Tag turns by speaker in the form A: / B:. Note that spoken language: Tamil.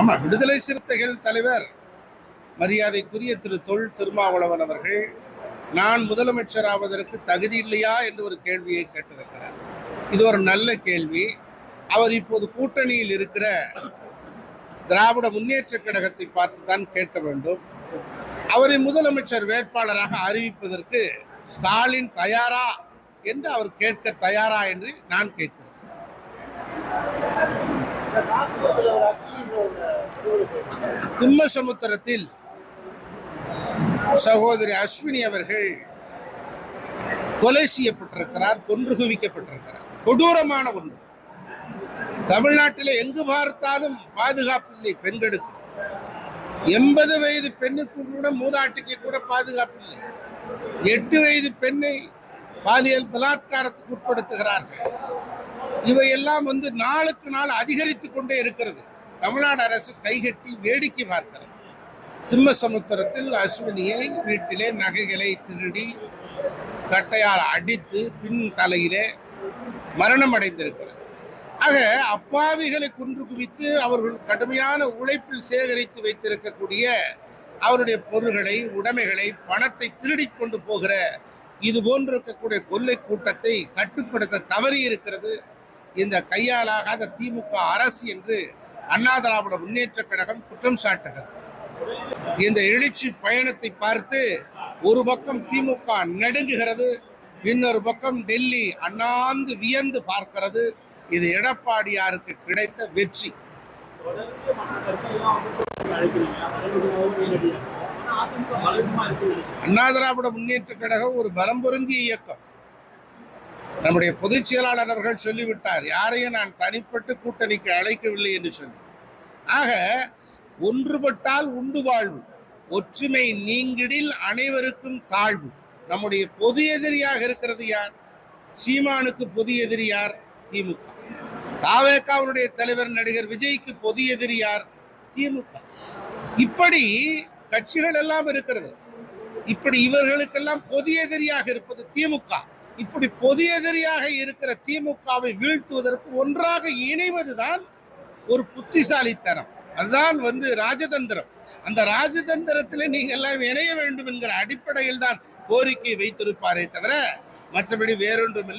A: ஆமா விடுதலை சிறுத்தைகள் தலைவர் மரியாதைக்குரிய திரு தொல் திருமாவளவன் அவர்கள் நான் முதலமைச்சர் ஆவதற்கு தகுதி இல்லையா என்று ஒரு கேள்வியை கேட்டிருக்கிறார். இது ஒரு நல்ல கேள்வி. அவர் இப்போது கூட்டணியில் இருக்கிற திராவிட முன்னேற்ற கழகத்தை பார்த்து தான் கேட்க வேண்டும். அவரை முதலமைச்சர் வேட்பாளராக அறிவிப்பதற்கு ஸ்டாலின் தயாரா என்று அவர் கேட்க தயாரா என்று நான் கேட்கிறேன். திம்மசமுத்திரத்தில் சகோதரி அஸ்வினி அவர்கள் கொலை செய்யப்பட்டிருக்கிறார் கொன்று குவிக்கப்பட்டிருக்கிறார். கொடூரமான ஒன்று. தமிழ்நாட்டில் எங்கு பார்த்தாலும் பாதுகாப்பு இல்லை பெண்களுக்கு. எண்பது வயது பெண்ணுக்கு கூட மூதாட்டிக்கு கூட பாதுகாப்பு இல்லை. எட்டு வயது பெண்ணை பாலியல் பலாத்காரத்துக்கு உட்படுத்துகிறார்கள். இவையெல்லாம் வந்து நாளுக்கு நாள் அதிகரித்து கொண்டே இருக்கிறது. தமிழ்நாடு அரசு கைகட்டி வேடிக்கை பார்க்கிறது. திம்மசமுத்திரத்தில் அஸ்வினியை வீட்டிலே நகைகளை திருடி கட்டையால் அடித்து பின் தலையிலே மரணம் அடைந்திருக்கிறது. ஆக அப்பாவிகளை குன்று குவித்து அவர்கள் கடுமையான உழைப்பில் சேகரித்து வைத்திருக்கக்கூடிய அவருடைய பொருள்களை உடைமைகளை பணத்தை திருடிக் கொண்டு போகிற இது போன்று இருக்கக்கூடிய கொள்ளை கூட்டத்தை கட்டுப்படுத்த தவறி இருக்கிறது இந்த கையாலாகாத திமுக அரசு என்று அண்ணா திராவிட முன்னேற்ற கழகம் குற்றம் சாட்டுகிறது இந்த எழுச்சி பயணத்தை பார்த்து ஒரு பக்கம் திமுக நடுங்குகிறது இன்னொரு பக்கம் டெல்லி அண்ணாந்து வியந்து பார்க்கிறது. இது எடப்பாடியாருக்கு கிடைத்த வெற்றி. அண்ணா திராவிட முன்னேற்ற கழகம் ஒரு பலம் பொருந்திய இயக்கம். நம்முடைய பொதுச் செயலாளர் அவர்கள் சொல்லிவிட்டார் யாரையும் நான் தனிப்பட்டு கூட்டணிக்கு அழைக்கவில்லை என்று சொல்லி. ஆக ஒன்றுபட்டால் உண்டு வாழ்வு ஒற்றுமை நீங்கிடில் அனைவருக்கும் தாழ்வு. நம்முடைய பொது எதிரியாக இருக்கிறது யார்? சீமானுக்கு பொது எதிரி யார்? திமுக. தாவேக்காவுடைய தலைவர் நடிகர் விஜய்க்கு பொது எதிரி யார்? திமுக. இப்படி கட்சிகள் எல்லாம் இருக்கிறது. இப்படி இவர்களுக்கெல்லாம் பொது எதிரியாக இருப்பது திமுக. இப்படி பொது எதிரியாக இருக்கிற திமுகவை வீழ்த்துவதற்கு ஒன்றாக இணைவதுதான் ஒரு புத்திசாலித்தனம். அதுதான் வந்து ராஜதந்திரம். அந்த ராஜதந்திரத்தில் நீங்க எல்லாம் இணைய வேண்டும் என்கிற அடிப்படையில் தான் கோரிக்கை வைத்திருப்பாரே தவிர மற்றபடி வேறொன்றும் இல்லை